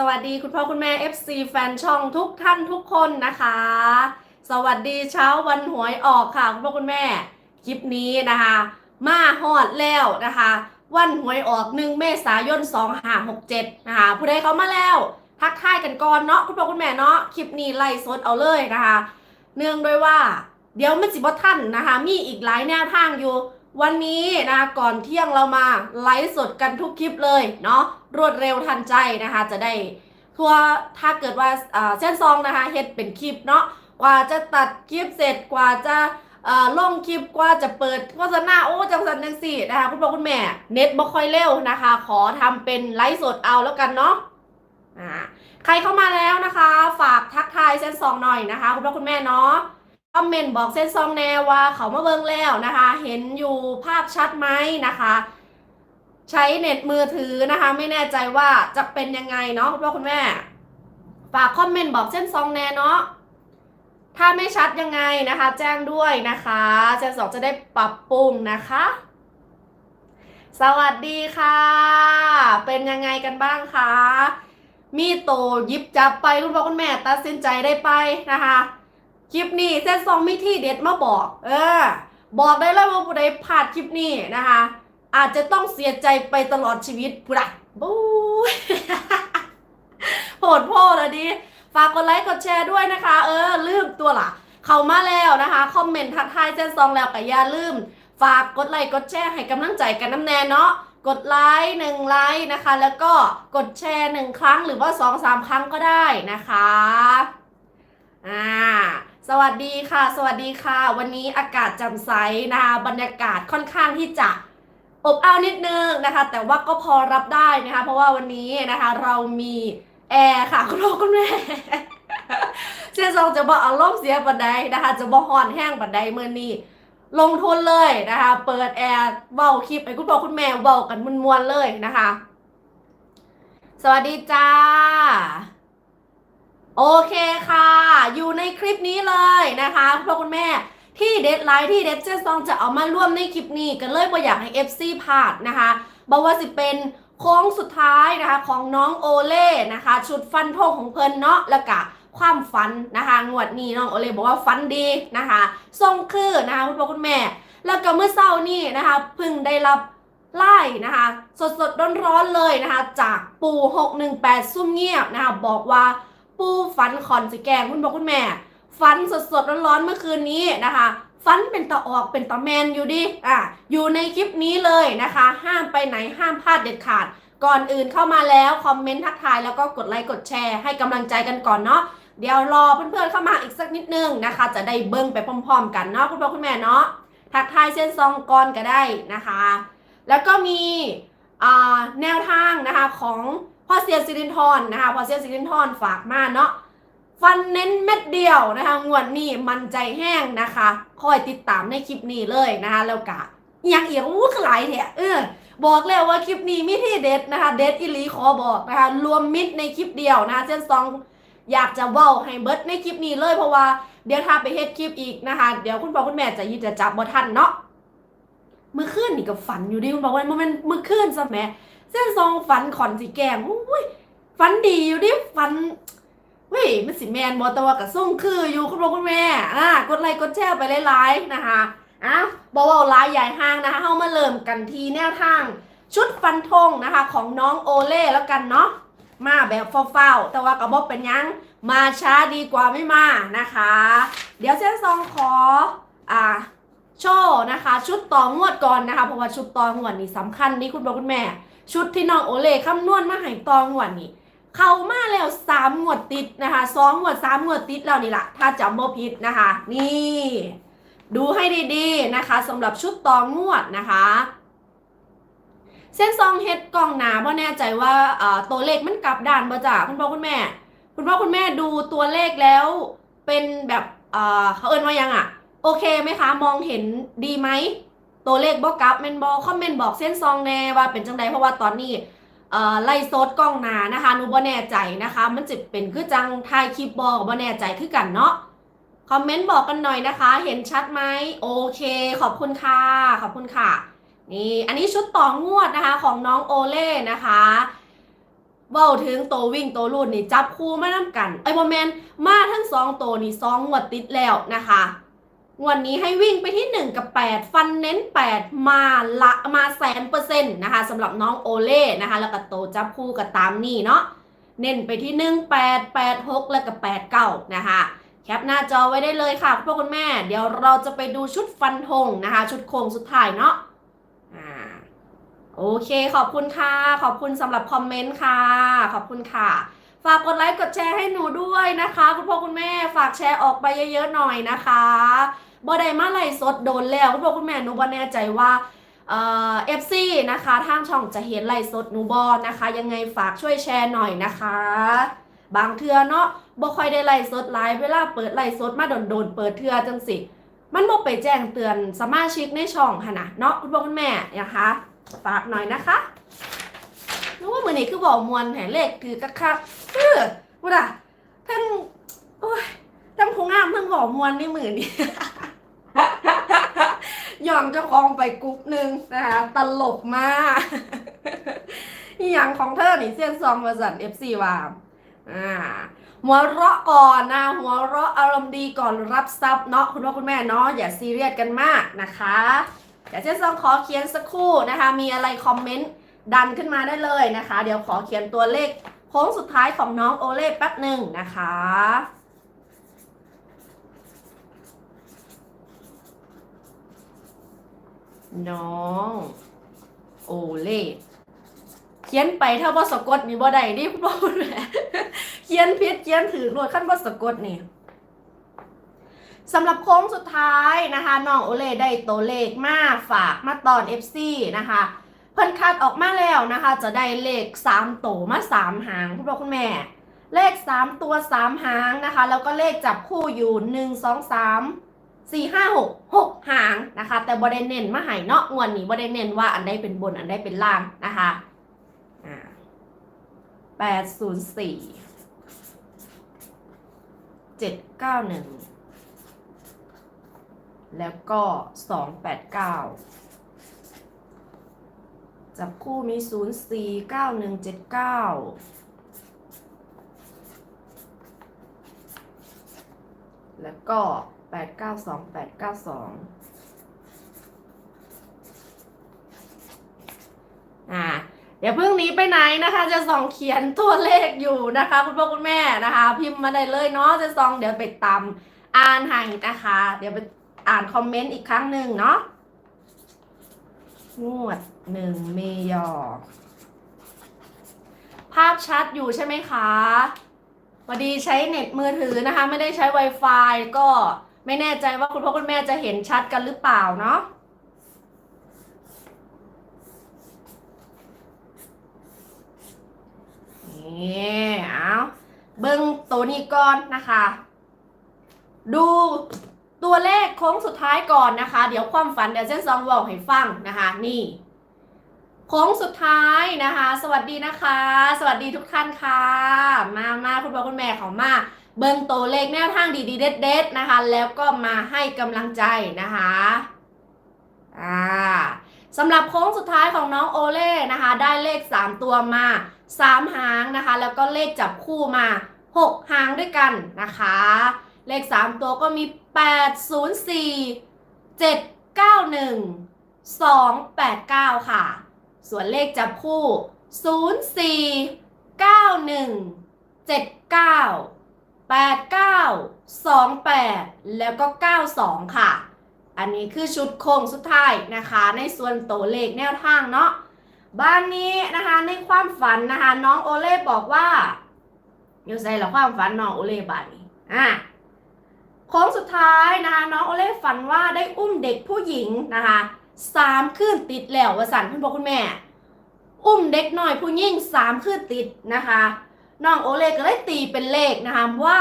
สวัสดีคุณพ่อคุณแม่ FC แฟนช่องทุกท่านทุกคนนะคะ สวัสดีเช้าวันหวยออกค่ะคุณพ่อคุณแม่คลิปนี้นะคะ มาฮอดแล้วนะคะ วันหวยออก1เมษายน2567นะคะผู้ใดเขามาแล้ว ทักทายกันก่อนเนาะคุณพ่อคุณแม่เนาะคลิปนี้ไล่สดเอาเลยนะคะ เนื่องด้วยว่า เดี๋ยวมันสิบท่านนะคะ มีอีกหลายแนวทางอยู่ วันนี้นะคะก่อนเที่ยงเรามาไลฟ์สดกันทุกคลิปเลยเนาะรวดเร็วทันใจนะคะ จะได้ทั่วถ้าเกิดว่าเส้นซองนะคะเฮ็ดเป็นคลิปเนาะกว่าจะตัดคลิปเสร็จกว่าจะเอ่อลงคลิปกว่าจะเปิดโฆษณาโอ้จังสันจังสี่นะคะคุณพ่อคุณแม่เน็ตบ่ค่อยเร็วนะคะ ขอทำเป็นไลฟ์สดเอาแล้วกันเนาะอ่าใครเข้ามาแล้วนะคะ ฝากทักทายเส้นซองหน่อยนะคะ คุณพ่อคุณแม่เนาะ คอมเมนต์บอกเส้นซองแนวว่าเขามาเบิ่งแล้วนะคะ เห็นอยู่ภาพชัดไหมนะคะ ใช้เน็ตมือถือนะคะ ไม่แน่ใจว่าจะเป็นยังไงเนาะคุณพ่อคุณแม่ฝากคอมเมนต์บอกเส้นซองแนเนาะถ้าไม่ชัดยังไงนะคะ แจ้งด้วยนะคะเส้นสองจะได้ปรับปรุงนะคะ สวัสดีค่ะ เป็นยังไงกันบ้างคะมีโตยิบจับไปคุณพ่อคุณแม่ตัดสินใจได้ไปนะคะ คลิปนี้เส้นซองมีที่เด็ดมาบอก เออ บอกได้เลยว่าผู้ใดพลาดคลิปนี้นะคะ อาจจะต้องเสียใจไปตลอดชีวิตผู้ใดบู๊โหดพดอะดิฝากกดไลค์กดแชร์ด้วยนะคะ เออลืมตัวล่ะ เข้ามาแล้วนะคะคอมเมนต์ทักทายเส้นซองแล้วก็อย่าลืม ฝากกดไลค์กดแชร์ให้กำลังใจกันน้ำแน่เนาะกดไลค์หนึ่งไลค์นะคะ แล้วก็กดแชร์หนึ่งครั้งหรือว่าสองสามครั้งก็ได้นะคะอ่า สวัสดีค่ะ สวัสดีค่ะ วันนี้อากาศจ่มใสนะคะบรรยากาศค่อนข้างที่จะอบอ้าวนิดนึงนะคะ แต่ว่าก็พอรับได้นะคะ เพราะว่าวันนี้นะคะ เรามีแอร์ค่ะคุณพ่อคุณแม่เสียซองจะบอกอารมณ์เสียปันใดนะคะ จะบอกหอนแห้งปันใดเมื่อนี้ลงทุนเลยนะคะ เปิดแอร์เว้าคลิปให้คุณพ่อคุณแม่เว้ากันมวนๆเลยนะคะ สวัสดีจ้า โอเคค่ะ อยู่ในคลิปนี้เลยนะคะคุณพ่อคุณแม่ที่เด็ดไลท์ที่เด็ดเจสซองจะเอามาร่วมในคลิปนี้กันเลยบ่อยากให้ FC พลาดนะคะบอกว่าสิเป็นโค้งสุดท้ายนะคะของน้องโอเล่นะคะ ชุดฟันธงของเพิ่นเนาะแล้วก็ความฝันนะคะงวดนี้น้องโอเล่บอกว่าฝันดีนะคะทรงคือนะคะคุณพ่อคุณแม่ แล้วก็เมื่อเช้านี้นะคะเพิ่งได้รับไล่นะคะ สดสดๆร้อนๆเลยนะคะ จากปู่618ซุ่มเงียบนะคะบอกว่า ปูฟันคอนสิแกงคุณพ่อคุณแม่ฟันสดสดๆร้อนๆเมื่อคืนนี้นะคะฟันเป็นตะออกเป็นตะแมนอยู่ดิอะอยู่ในคลิปนี้เลยนะคะ ห้ามไปไหนห้ามพลาดเด็ดขาด ก่อนอื่นเข้ามาแล้ว คอมเมนต์ทักทายแล้วก็กดไลค์กดแชร์ให้กำลังใจกันก่อนเนาะเดี๋ยวรอเพื่อนๆเข้ามาอีกสักนิดนึงนะคะ จะได้เบิ้งไปพร้อมๆ กันเนาะคุณพ่อคุณแม่เนาะทักทายเส้นซองก่อนก็ได้นะคะ แล้วก็มีแนวทางนะคะของ พ่อเซียนซิรินทรนะคะพ่อเซียนซิรินทรฝากมาเนาะฟันเน้นเม็ดเดียวนะคะงวดนี้มันใจแห้งนะคะ คอยติดตามในคลิปนี้เลยนะคะแล้วกะยังอีกอู้คือหลายแถะเออบอกแล้วว่าคลิปนี้มีที่เด็ดนะคะเด็ดอิลีขอบอกนะคะรวมมิดในคลิปเดียวนะคะเส้นซองอยากจะเว้าให้เบิร์ดในคลิปนี้เลยเพราะว่าเดี๋ยวถ้าไปเฮ็ดคลิปอีกนะคะ เดี๋ยวคุณพ่อคุณแม่จะยินจะจับบ่ทันเนาะเมื่อคืนนี่ก็ฝันอยู่ดิคุณบอกว่ามันเป็นเมื่อคืนซะแหม เส้นซองฝันขอนสีแกงอุ้ยฝันดีอยู่ดิฝันเฮ้ยมันสิแมนบอตัวกับส่งคืออยู่คุณพ่อคุณแม่อ่ากดไลค์กดแชร์ไปหลายๆนะคะอะบอกว่าลายใหญ่ห้างนะคะเข้ามาเริ่มกันทีแนวทาง ชุดฟันธงนะคะ ของน้องโอเล่แล้วกันเนาะมาแบบเฝ้าๆแต่ว่ากระบอกเป็นยังมาช้าดีกว่าไม่มานะคะ เดี๋ยวเส้นซองขออ่าโชว์นะคะ ชุดต่องวดก่อนนะคะเพราะว่าชุดต่องวดนี่สำคัญนี่คุณพ่อคุณแม่ ชุดที่น้องโอเล่คำนวณมาให้ตองวดนี่เข้ามาแล้วสามงวดติดนะคะสองงวดสามงวดติดแล้วนี่แหละถ้าจำบ่ผิดนะคะ นี่ ดูให้ดีๆนะคะสำหรับชุดตองงวดนะคะ เส้นซองเฮ็ดกล่องหนาเพราะแน่ใจว่าตัวเลขมันกลับด้านบ่จ้าคุณพ่อคุณแม่ คุณพ่อคุณแม่ดูตัวเลขแล้วเป็นแบบเขาเอินว่ายังอะ โอเคไหมคะ มองเห็นดีไหม ตัวเลขบ่กลับเมนบอคอมเมนต์บอกเส้นซองแน่ว่าเป็นจังใดเพราะว่าตอนนี้ไล่โซดกล้องนานะคะหนูบ่แน่ใจนะคะ มันจะเป็นคือจังถ่ายคลิปบอกบ่แน่ใจคือกันเนาะคอมเมนต์บอกกันหน่อยนะคะ เห็นชัดไหมโอเค ขอบคุณค่ะ ขอบคุณค่ะ นี่อันนี้ชุดต่องวดนะคะของน้องโอเล่นะคะเว้าถึงโตววิ่งโตวรูดนี่จับคู่มาน้ำกันไอ้บอแมนมาทั้งสองโตวนี่สองงวดติดแล้วนะคะ วดนี้ให้วิ่งไปที่ 1 กับ 8 ฟันเน้น 8 มาละมาแสนเปอร์เซ็นต์นะคะสำหรับน้องโอเล่นะคะ แล้วก็โตจับคู่กับตามนี่เนาะเน้นไปที่ 1 8 8 6 แล้วก็8 9 นะคะ แคปหน้าจอไว้ได้เลยค่ะพ่อคุณแม่ เดี๋ยวเราจะไปดูชุดฟันธงนะคะ ชุดโค้งสุดท้ายเนาะอ่าโอเคขอบคุณค่ะ ขอบคุณสำหรับคอมเมนต์ค่ะ ขอบคุณค่ะฝากกดไลค์กดแชร์ให้หนูด้วยนะคะ คุณพ่อคุณแม่ฝากแชร์ออกไปเยอะๆหน่อยนะคะ บอได้มาไล่สดโดนแล้วคุณพ่อคุณแม่หนูบ่แน่ใจว่าเอฟซีนะคะทางช่องจะเห็นไล่สดหนูบอนะคะ ยังไงฝากช่วยแชร์หน่อยนะคะ บางเทือเนาะบ่ค่อยได้ไล่สดไลฟ์เวลาเปิดไล่สดมาโดนๆเปิดเทือจังสิมันบ่ไปแจ้งเตือนสมาชิกในช่องค่ะนะเนาะคุณพ่อคุณแม่นะคะฝากหน่อยนะคะนึกว่ามือนี้คือบอกมวลแห่เลขถือกระคักเออพูดอะทั้งโอ้ย ทั้งพงงามทั้งบอกมวลในมือนี้หยองเจ้าของไปกรุ๊ปหนึ่งนะคะตลกมากอย่างของเธอนี่เส้นซองบริษัท FC ว่าอ่าหัวเราะก่อนนะหัวเราะอารมณ์ดีก่อนรับทรัพย์เนาะคุณพ่อคุณแม่เนาะอย่าซีเรียสกันมากนะคะเดี๋ยวเจ๊ซองขอเขียนสักครู่นะคะ มีอะไรคอมเมนต์ดันขึ้นมาได้เลยนะคะ เดี๋ยวขอเขียนตัวเลขโค้งสุดท้ายของน้องโอเล่แป๊บหนึ่งนะคะ น้อง โอเล่เขียนไปถ้าว่าสะกดนี่บ่ได้ดิคุณพ่อคุณแม่เขียนผิดเขียนถือรวดขั้นว่าสะกดนี่สำหรับโค้งสุดท้ายนะคะน้องโอเล่ได้ตัวเลขมาฝากมาตอน FC นะคะเพิ่นคัดออกมาแล้วนะคะ จะได้เลข3ตัวมา 3 หางคุณพ่อคุณแม่ เลข 3 ตัว 3 หางนะคะ แล้วก็เลขจับคู่อยู่ 1 2 3 4 5 6 6หกหกหางนะคะ แต่บริเน้นมาให้เนาะงวดนี้บริเน้นว่าอันใดเป็นบนอันใดเป็นล่างนะคะแปดศูนย์สี่เจ็ดเก้าหนึ่งแล้วก็สองแปดเก้าจับคู่มีศูนย์สี่เก้าหนึ่งเจ็ดเก้าแล้วก็ ดเก้าสองแปดเก้าสองอ่าเดี๋ยวเพิ่งหนี้ไปไหนนะคะ จะส่องเขียนตัวเลขอยู่นะคะ คุณพ่อคุณแม่นะคะ พิมพ์มาได้เลยเนาะจะส่องเดี๋ยวไปตามอ่านให้นะคะ เดี๋ยวไปอ่านคอมเมนต์อีกครั้งหนึ่งเนาะงวดหนึ่งเมยอภาพชัดอยู่ใช่ไหมคะพอดีใช้เน็ตมือถือนะคะ ไม่ได้ใช้ Wi-Fi ก็ ไม่แน่ใจว่าคุณพ่อคุณแม่จะเห็นชัดกันหรือเปล่าเนาะนี่เอาเบิ้งตัวนี้ก่อนนะคะ ดูตัวเลขโค้งสุดท้ายก่อนนะคะ เดี๋ยวความฝันเดี๋ยวเส้นซองบอกให้ฟังนะคะ นี่โค้งสุดท้ายนะคะ สวัสดีนะคะ สวัสดีทุกท่านค่ะ มามาคุณพ่อคุณแม่ของมา เบิ้งตัวเลขแนวทางดีๆเด็ดๆนะคะ แล้วก็มาให้กำลังใจนะคะอ่าสำหรับโค้งสุดท้ายของน้องโอเล่นะคะ ได้เลข 3 ตัวมา 3 หางนะคะ แล้วก็เลขจับคู่มา 6 หางด้วยกันนะคะ เลข 3 ตัวก็มี 8 0 4 7 9 1 2 8 9 ค่ะ ส่วนเลขจับคู่ 0 4 9 1 7 9 8 9 2 8 แล้วก็ 92 ค่ะ อันนี้คือชุดโค้งสุดท้ายนะคะ ในส่วนตัวเลขแนวทางเนาะบ้านนี้นะคะในความฝันนะคะ น้องโอเล่บอกว่าอยู่ใส่ละความฝันน้องโอเล่บ้านนี้อะโค้งสุดท้ายนะคะ น้องโอเล่ฝันว่าได้อุ้มเด็กผู้หญิงนะคะสามคืนติดแล้ววสันคุณพ่อคุณแม่ อุ้มเด็กหน่อยผู้หญิงสามคืนติดนะคะ น้องโอเล่ก็เลยตีเป็นเลขนะคะว่า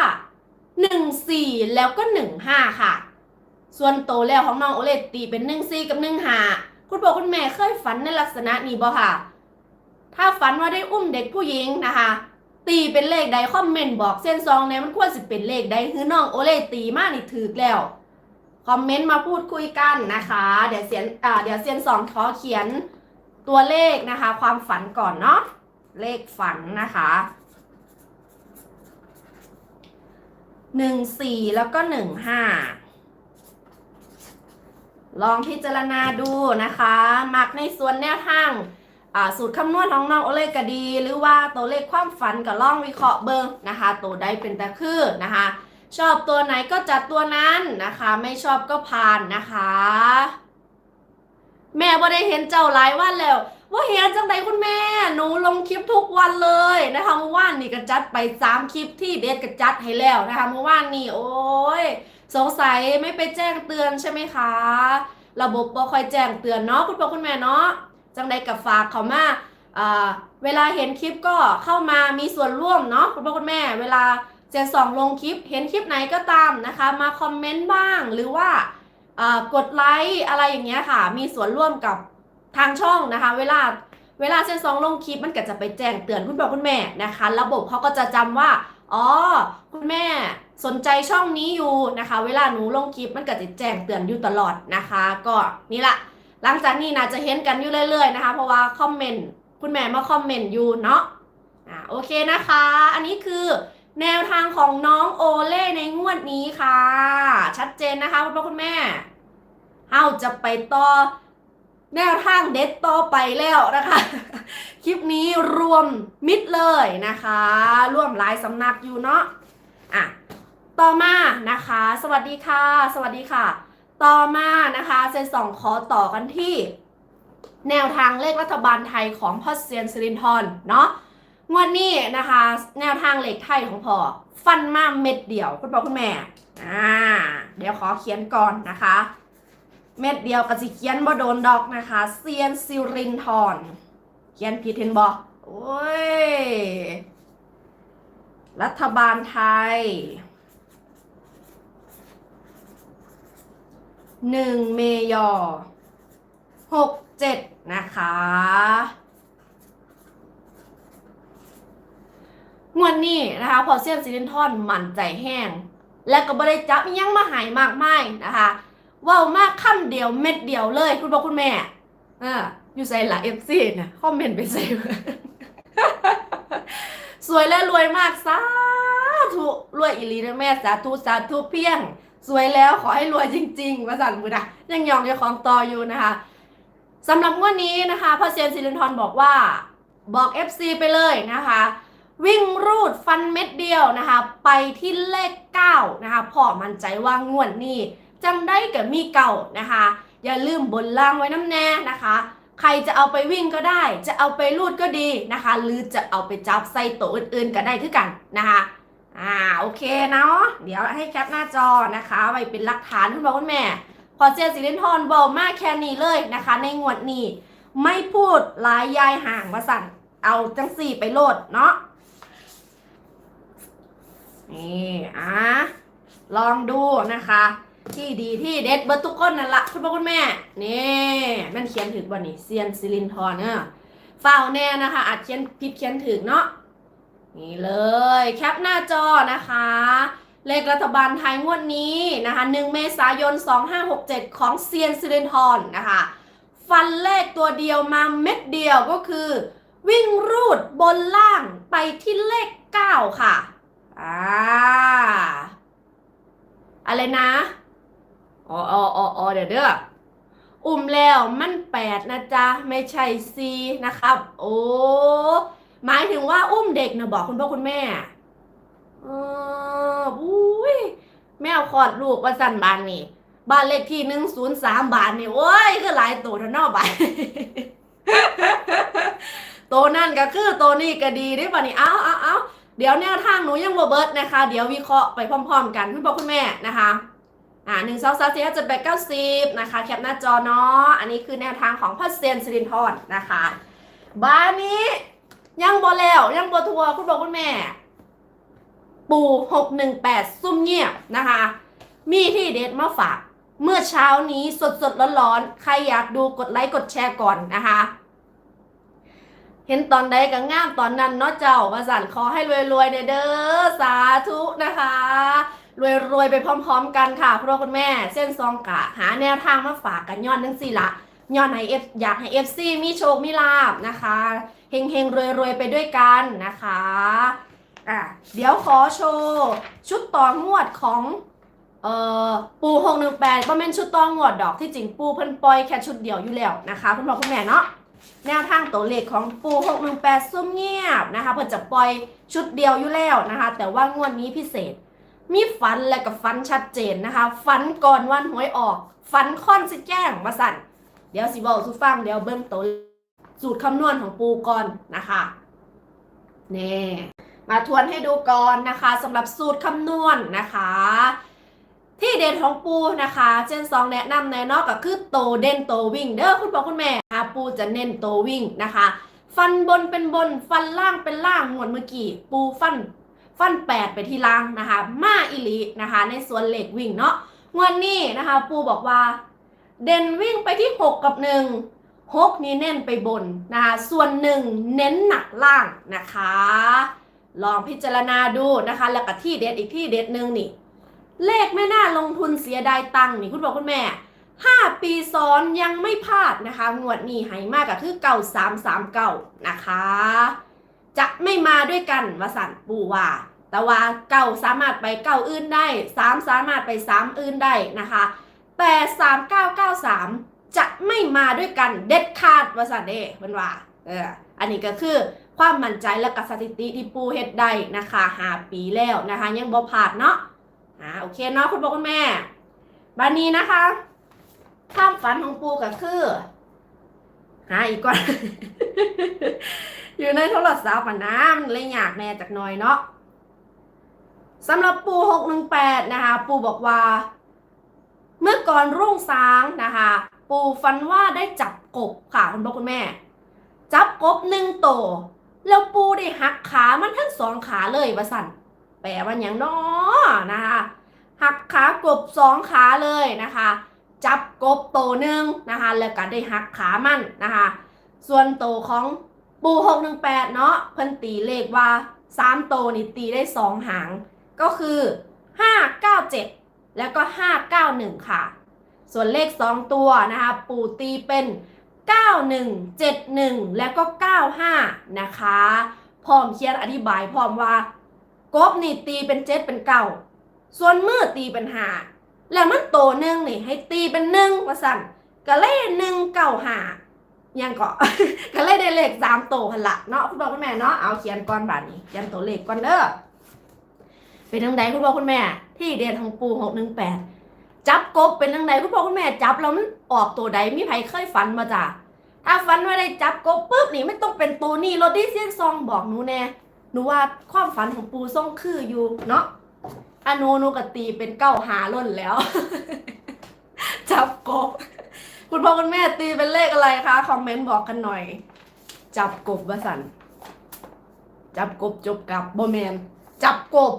หนึ่งสี่แล้วก็หนึ่งห้าค่ะ ส่วนโตแล้วของน้องโอเล่ตีเป็นหนึ่งสี่กับหนึ่งห้าคุณพ่อคุณแม่เคยฝันในลักษณะนี้บ่ค่ะ ถ้าฝันว่าได้อุ้มเด็กผู้หญิงนะคะ ตีเป็นเลขใดคอมเมนต์บอกเส้นซองเนี่ยมันควรสิเป็นเลขใดคือน้องโอเล่ตีมานี่ถือแล้วคอมเมนต์มาพูดคุยกันนะคะ เดี๋ยวเสียนอ่าเดี๋ยวเซียนสองขอเขียนตัวเลขนะคะ ความฝันก่อนเนาะเลขฝันนะคะ หนึ่งสี่แล้วก็หนึ่งห้าลองพิจารณาดูนะคะมักในส่วนแนวทางสูตรคำนวณของน้องโอเลขก็ดี หรือว่าตัวเลขความฝันก็ลองวิเคราะห์เบิงนะคะ ตัวใดเป็นตะคือนะคะ ชอบตัวไหนก็จัดตัวนั้นนะคะ ไม่ชอบก็ผ่านนะคะ แม่ว่ได้เห็นเจ้าหลายวันแล้ว ว่าเห็นจังใดคุณแม่ หนูลงคลิปทุกวันเลยนะคะเมื่อวานนี่ก็จัดไปสามคลิปที่เด็ดก็จัดให้แล้วนะคะเมื่อวานนี่โอ้ยสงสัยไม่ไปแจ้งเตือนใช่ไหมคะ ระบบบ่คอยแจ้งเตือนเนาะคุณพ่อคุณแม่เนาะจังใดกับฝากเขามาอ่เวลาเห็นคลิปก็เข้ามามีส่วนร่วมเนาะคุณพ่อคุณแม่เวลาเจนสองลงคลิป เห็นคลิปไหนก็ตามนะคะ มาคอมเมนต์บ้างหรือว่ากดไลค์อะไรอย่างเงี้ยค่ะ มีส่วนร่วมกับ ทางช่องนะคะ เวลาเวลาเจนสองลงคลิปมันก็จะไปแจ้งเตือนคุณพ่อคุณแม่นะคะ ระบบเขาก็จะจำว่าอ๋อคุณแม่สนใจช่องนี้อยู่นะคะ เวลาหนูลงคลิปมันก็จะแจ้งเตือนอยู่ตลอดนะคะ ก็นี่ละหลังจากนี้นะจะเห็นกันอยู่เรื่อยๆนะคะ เพราะว่าคอมเมนต์คุณแม่มาคอมเมนต์อยู่เนาะอ่าโอเคนะคะ อันนี้คือแนวทางของน้องโอเล่ในงวดนี้ค่ะ ชัดเจนนะคะคุณพ่อคุณแม่เฮาจะไปต่อ แนวทางเด็ดต่อไปแล้วนะคะ คลิปนี้รวมมิดเลยนะคะ ร่วมหลายสำนักอยู่เนาะอะต่อมานะคะ สวัสดีค่ะ สวัสดีค่ะ ต่อมานะคะเซนสองขอต่อกันที่ แนวทางเลขรัฐบาลไทยของพ่อเซียนสิรินทรเนาะงวดนี้นะคะ แนวทางเลขไทยของพ่อฟันมากเม็ดเดียวคุณพ่อคุณแม่อ่าเดี๋ยวขอเขียนก่อนนะคะ เม็ดเดียวกับสิเขียนบ่โดนดอกนะคะเซียนซิรินทรเขียนผิดเห็นบ่โอ้ย รัฐบาลไทยหนึ่งเมยอหกเจ็ดนะคะงวดนี้นะคะพอเซียนซิลินทอนมั่นใจแห้ง และก็บริจับยังมาหายมากไมายนะคะ ว้ามากคำเดียวเม็ดเดียวเลย คุณพ่อคุณแม่อ่าอยู่ใส่หลักเอฟซีนะคอมเมนต์ไปใส่สวยและรวยมากสาธุรวยอีลีนะแม่สาธุสาธุเพียง สวยแล้วขอให้รวยจริงๆว่าสั่นมือนะยังยองยังของต่ออยู่นะคะสำหรับงวดนี้นะคะพอเซียนซิลินทอนบอกว่าบอก FC ไปเลยนะคะ วิ่งรูดฟันเม็ดเดียวนะคะ ไปที่เลข 9 นะคะพอมั่นใจว่างวดนี้ จังได้กับมีเก่านะคะ อย่าลืมบนล่างไว้น้ำแน่นะคะ ใครจะเอาไปวิ่งก็ได้ จะเอาไปรูดก็ดีนะคะ หรือจะเอาไปจับใส่โต๊ะอื่นๆก็ได้คือกันนะคะอ่าโอเคเนาะเดี๋ยวให้แคปหน้าจอนะคะไว้เป็นหลักฐานคุณพ่อคุณแม่ พอเจอสิรินทรบอกมากแค่นี้เลยนะคะ ในงวดนี้ไม่พูดหลายยายห่างว่าสั่นเอาจังสี่ไปโหลดเนาะนี่อะลองดูนะคะ ที่ดีที่เด็ดเบิร์ทุกคนนั่นละคุณพ่อคุณแม่นี่มันเขียนถึงบ่นี่เซียนซิลินทรเนอะฝ้าแน่นะคะอาจเขียนผิดเขียนถึงเนาะนี่เลยแคปหน้าจอนะคะ เลขรัฐบาลไทยงวดนี้นะคะ 1 เมษายน 2567 ของเซียนซิเรนทอนนะคะ ฟันเลขตัวเดียวมาเม็ดเดียวก็คือ วิ่งรูดบนล่างไปที่เลข 9 ค่ะอ่าอะไรนะ อ๋ออ๋ออ๋อเดี๋ยวเด้ออุ่มแล้วมัน8นะจ๊ะ ไม่ใช่ C นะครับ โอ้หมายถึงว่าอุ้มเด็กนะบอกคุณพ่อคุณแม่เอออุ้ยแมวคลอดลูกว่าสั่นบานนี่บ้านเลขที่หนึ่งศูนย์สามบาทนี่โอ้ยคือหลายตัวทนอกบานตัวนั่นก็คือตัวนี้ก็ดีได้ป่ะนี่เอาเอ้าเอาเดี๋ยวแนวทางหนูยังบ่เบิร์ดนะคะ เดี๋ยววิเคราะห์ไปพร้อม ๆ กันคุณพ่อคุณแม่นะคะ อ่าหนึ่งสองสามสี่ห้าเจ็ดแปดเก้าสิบนะคะแคปหน้าจอเนาะอันนี้คือแนวทางของพัสเซียนซิรินทอนนะคะบ้านนี้ยังบอแล้วยังบอทัวร์คุณบอกคุณแม่ ปู่หกหนึ่งแปดซุ่มเงียบนะคะ มีที่เด็ดมาฝาก เมื่อเช้านี้สดสดร้อนร้อนๆใครอยากดูกดไลค์กดแชร์ก่อนนะคะ เห็นตอนใดก็ง่ามตอนนั้นเนาะเจ้าประสันขอให้รวยๆเด้อสาธุนะคะ รวยๆไปพร้อมๆกันค่ะพ่อคุณแม่เส้นซองกะ หาแนวทางมาฝากกันย้อนทั้งสี่ละย้อนให้เอฟอยากให้เอฟซีมีโชคมีลาบนะคะฮงเฮงรวยรวยๆไปด้วยกันนะคะอะเดี๋ยวขอโชว์ชุดต่องวดของเอ่อปูหกหนึ่งแปดก็เป็นชุดต่องวดดอกที่จริงปูเพิ่นปล่อยแค่ชุดเดียวอยู่แล้วนะคะคุณพ่อคุณแม่เนาะแนวทางตัวเลขของปูหกหนึ่งแปดซุ่มเงียบนะคะเพิ่นจะปล่อยชุดเดียวอยู่แล้วนะคะ แต่ว่างวดนี้พิเศษ มีฝันและกับฝันชัดเจนนะคะ ฝันก่อนวันหวยออก ฝันค่อนสิแจ้งมาสั่น เดี๋ยวสิบอกสุฟังเดี๋ยวเบิ้งตัวสูตรคำนวณของปูก่อนนะคะนี่มาทวนให้ดูก่อนนะคะสำหรับสูตรคำนวณนะคะ ที่เด่นของปูนะคะ เจนซองแนะนำแน่นอนก็คือโตเด่นโตวิ่งเด้อคุณพ่อคุณแม่ปูจะเน้นโตวิ่งนะคะ ฟันบนเป็นบนฟันล่างเป็นล่างงวดเมื่อกี้ ปูฟัน ฟันแปดไปที่ล่างนะคะ มาอิลินะคะ ในส่วนเหล็กวิ่งเนาะงวดนี้นะคะ ปูบอกว่า เด่นวิ่งไปที่ 6 กับ1 6นี้เน้นไปบนนะคะ ส่วน1เน้นหนักล่างนะคะ ลองพิจารณาดูนะคะ แล้วก็ที่เด็ดอีกที่เด็ดหนึ่งนี่ เลขไม่น่าลงทุนเสียดายตังค์นี่คุณบอกคุณแม่5ปีซ้อนยังไม่พลาดนะคะ งวดนี้ให้มากกับคือเก่า3 3 9นะคะ จะไม่มาด้วยกันวสันปูว่าแต่ว่าเก่าสามารถไปเก่าอื่นได้สามสามารถไปสามอื่นได้นะคะ แต่สามเก้าเก้าสามจะไม่มาด้วยกันเด็ดขาดวสันเด้เพิ่นว่าเอออันนี้ก็คือความมั่นใจและกับสถิติที่ปูเฮ็ดได้นะคะหาปีแล้วนะคะ ยังบ่พลาดเนาะอ่าโอเคเนาะคุณพ่อคุณแม่บันนี้นะคะความฝันของปูก็คือ หาอีกก่อนอยู่ในโทรศัพท์อะนะมันเลยอยากแน่จากหน่อยเนาะสำหรับปู618นะคะ ปูบอกว่า เมื่อก่อนรุ่งสางนะคะ ปูฟันว่าได้จับกบค่ะคุณพ่อคุณแม่ จับกบหนึ่งโตวแล้วปูได้หักขามันทั้งสองขาเลยว่าสั่นแปลว่าอย่างน้อนะคะหักขากบสองขาเลยนะคะ จับกบโตหนึ่งนะคะแล้วก็ได้หักขามันนะคะ ส่วนโตของปู618เนาะเพิ่นตีเลขว่า3โตนี่ตีได้2หาง ก็คือ597แล้วก็591ค่ะ ส่วนเลข2ตัวนะคะ ปูตีเป็น9171แล้วก็95นะคะพร้อมเขียนอธิบายพร้อมว่ากบนี่ตีเป็น7เป็น9ส่วนมือตีเป็น5 แล้วมันโตหนึ่งนี่ให้ตีเป็นหนึ่งว่าสั่นก็เลยหนึ่งเก้าหายังเกาะก็เลยได้เลขสามโตหันละเนาะคุณพ่อคุณแม่เนาะเอาเขียนก่อนบาทนี้เขียนตัวเลขก่อนเด้อเป็นทังใดคุณพ่อคุณแม่ ที่เรียนของปูหกหนึ่งแปดจับกบเป็นทังใดคุณพ่อคุณแม่จับแล้วมันออกตัวใดมีใครเคยฝันมาจ้ะถ้าฝันว่าได้จับกบปุ๊บนี่ไม่ต้องเป็นตัวนี่รถดิเซียนซองบอกหนูแน่หนูว่าความฝันของปูซ่องคืออยู่เนาะ อนูนูกตีเป็นเก้าหาล้นแล้ว จับกบ คุณพ่อคุณแม่ตีเป็นเลขอะไรคะ คอมเมนต์บอกกันหน่อย จับกบวสัน จับกบจบกับโบแมน จับกบ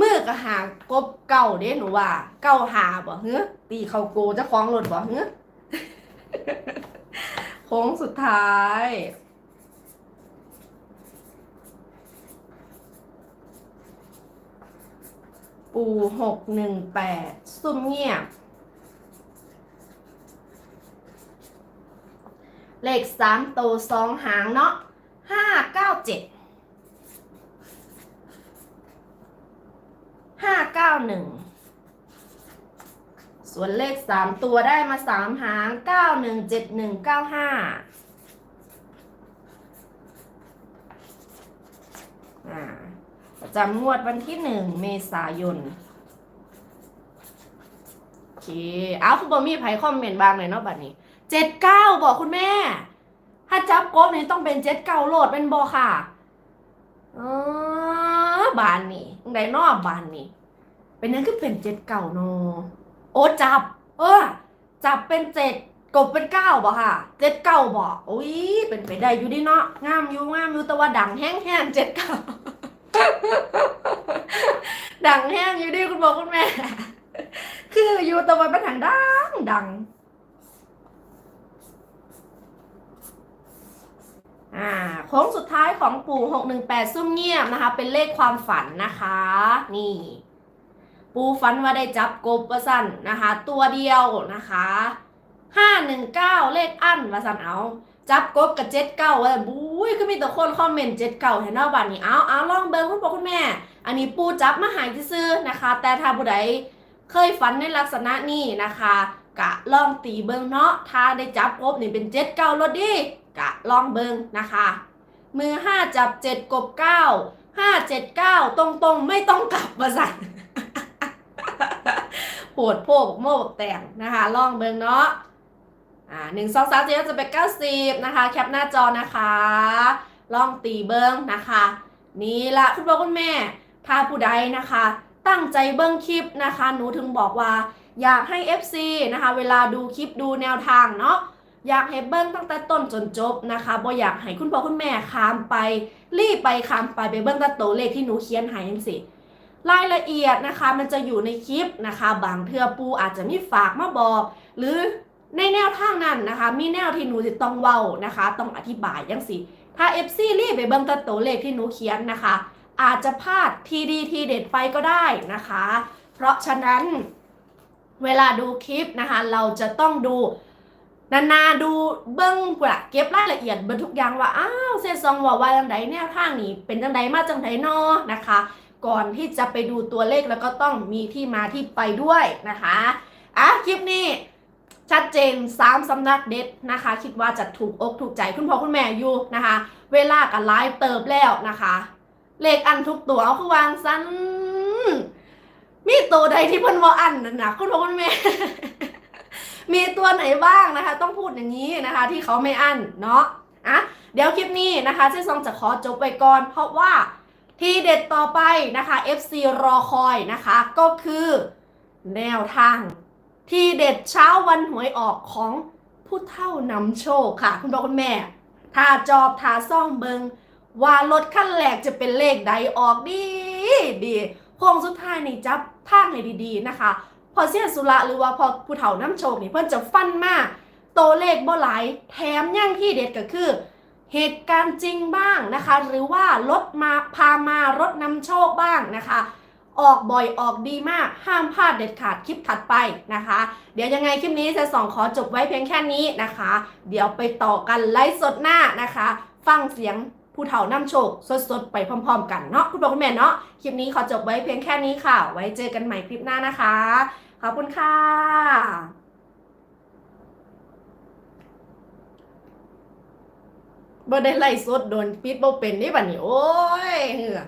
มือกระหากบเก่าเด้หนูว่า เก่าหาบ่เฮ้ตีเขาโกจะคล้องรถบ่เฮ้โค้งสุดท้าย ปูหกหนึ่งแปดซุ่มเงียบ เลขสามตัวสองหางเนาะห้าเก้าเจ็ดห้าเก้าหนึ่งส่วนเลขสามตัวได้มาสามหางเก้าหนึ่งเจ็ดหนึ่งเก้าห้า ประจำงวดวันที่หนึ่งเมษายนโอเคเอาคุณบอมีไผคอมเมนต์บางเลยเนาะบัดนี้เจ็ดเก้าบอกคุณแม่ ถ้าจับกบนี่ต้องเป็นเจ็ดเก้าโหลดเป็นบอค่ะเออบานนี่ตรงใดนอบานนี่เป็นนั่นคือเป็นเจ็ดเก้าโนโอ้จับ เออจับเป็นเจ็ดกบเป็นเก้าบ่ค่ะเจ็ดเก้าบ่โอ้ยเป็นไปได้อยู่ดิเนาะงามอยู่งามอยู่แต่ว่าดังแห้งแห้งเจ็ดเก้า ดังแห้งอยู่ดิคุณบอกคุณแม่ คืออยู่ตะวันเป็นทางดังดัง อ่าโค้งสุดท้ายของปู่618ซุ่มเงียบนะคะ เป็นเลขความฝันนะคะ นี่ ปูฝันว่าได้จับกบประสันนะคะ ตัวเดียวนะคะ519เลขอั้นประสันเอา จับกบกับเจ็ดเก้าว่าบุ้ยก็มีแต่คนคอมเมนต์เจ็ดเก้าเห็นเนาบัดนี้เอาเอาลองเบิ่งคุณพ่อคุณแม่ อันนี้ปูจับมาหายซื่อนะคะ แต่ถ้าผู้ใดเคยฝันในลักษณะนี้นะคะกะลองตีเบิงเนาะถ้าได้จับกบนี่เป็นเจ็ดเก้ารถดีกะลองเบิงนะคะ มือห้าจับเจ็ดกบเก้าห้าเจ็ดเก้าตรงๆไม่ต้องกลับมาสั่นปวดโพกโม่บอกแต่งนะคะ ลองเบิงเนาะ อ่าหนึ่งสองสามสี่จะเป็นเก้าสิบนะคะ แคปหน้าจอนะคะ ลองตีเบิ้งนะคะ นี่ละคุณพ่อคุณแม่ ถ้าผู้ใดนะคะ ตั้งใจเบิ้งคลิปนะคะ หนูถึงบอกว่า อยากให้ FC นะคะ เวลาดูคลิปดูแนวทางเนาะอยากให้เบิ้งตั้งแต่ต้นจนจบนะคะบ่อยากให้คุณพ่อคุณแม่ข้ามไป รีบไปข้ามไปไปเบิ้งแต่ตัวเลขที่หนูเขียนให้ยังสิรายละเอียดนะคะมันจะอยู่ในคลิปนะคะ บางเทือปูอาจจะมีฝากมาบอก หรือ ในแนวทางนั้นนะคะ มีแนวที่หนูจะต้องเว้านะคะ ต้องอธิบายยังสิถ้า FC รีบไปเบิ่งตัตัวเลขที่หนูเขียนนะคะ อาจจะพลาดทีดีทีเด็ดไปก็ได้นะคะ เพราะฉะนั้นเวลาดูคลิปนะคะ เราจะต้องดูนานาดูเบิ้งประเก็บรายละเอียดเบิ้งทุกอย่างว่าอ้าวเซซองว่าว่าจังไดแนวทางนี้เป็นจังไดมาจังไดนอนะคะ ก่อนที่จะไปดูตัวเลขแล้วก็ต้องมีที่มาที่ไปด้วยนะคะอะคลิปนี้ ชัดเจน 3 สำนักเด็ดนะคะ คิดว่าจะถูกอกถูกใจคุณพ่อคุณแม่อยู่นะคะ เวลากับไลฟ์เติบแล้วนะคะ เลขอันทุกตัวเอาคือวางซันมีตัวใดที่เพิ่นว่าอันนั่นนะคุณพ่อคุณแม่ มีตัวไหนบ้างนะคะ ต้องพูดอย่างนี้นะคะ ที่เขาไม่อันเนาะอะเดี๋ยวคลิปนี้นะคะเจ๊ซองจะขอจบไปก่อน เพราะว่าที่เด็ดต่อไปนะคะ FC รอคอยนะคะ ก็คือแนวทาง ทีเด็ดเช้าวันหวยออกของผู้เท่านำโชคค่ะ คุณพ่อคุณแม่ถ้าจอบถ้าซ่องเบิงว่ารถขั้นแรกจะเป็นเลขใดออกดีดีโค้งสุดท้ายนี่จับทางให้ดีๆนะคะ พอเสียสุระหรือว่าพอผู้เฒ่านำโชคนี่เพิ่นจะฟันมากโตเลขบ่หลายแถมย่างที่เด็ดก็คือ เหตุการณ์จริงบ้างนะคะ หรือว่ารถมาพามารถนำโชคบ้างนะคะ ออกบ่อยออกดีมาก ห้ามพลาดเด็ดขาดคลิปถัดไปนะคะ เดี๋ยวยังไงคลิปนี้เซสองขอจบไว้เพียงแค่นี้นะคะ เดี๋ยวไปต่อกันไลฟ์สดหน้านะคะ ฟังเสียงผู้เฒ่าน้ำโชค สดๆ ไปพร้อม ๆ กันเนาะคุณพ่อคุณแม่เนาะคลิปนี้ขอจบไว้เพียงแค่นี้ค่ะ ไว้เจอกันใหม่คลิปหน้านะคะ ขอบคุณค่ะบ่ได้ไล่สดโดนปิดบ่เป็นนี่บัดนี้โอ้ยเหือ